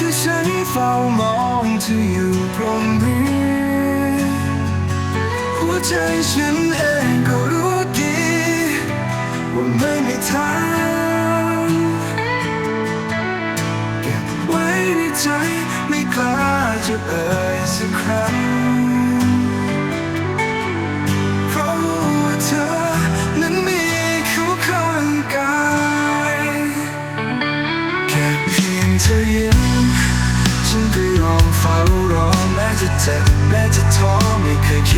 ที่ฉันเฝ้ามองเธออยู่ตรงนี้ หัวใจฉันเองก็รู้ดีว่าไม่มีทางเก็บไว้ในใจไม่กล้าจะเอ่ยสักครั้ง เพียงเธอยิ้มฉันก็ยอมเฝ้ารอแม้จะเจ็บแม้จะท้อไม่เคยคิด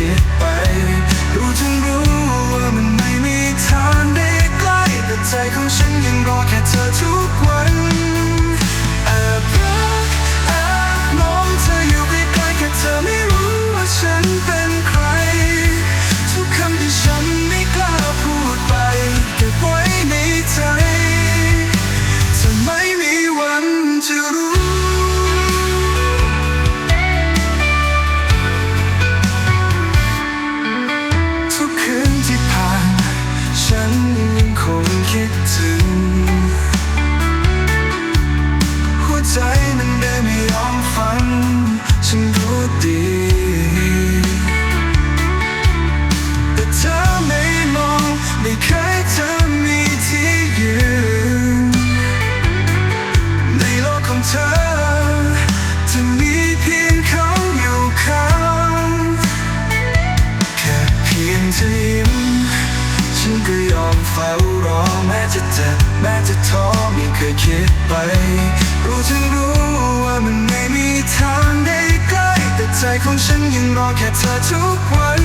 ของฉันยังรอแค่เธอทุกวัน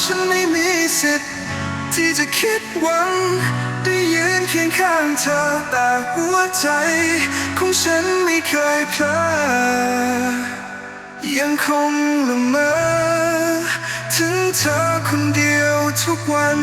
ฉันไม่มีสิทธิ์ที่จะคิดหวัง ได้ยืนเคียงข้างเธอแต่หัวใจ ของฉันไม่เคยเพลอยังคงละเมอถึงเธอคนเดียวทุกวัน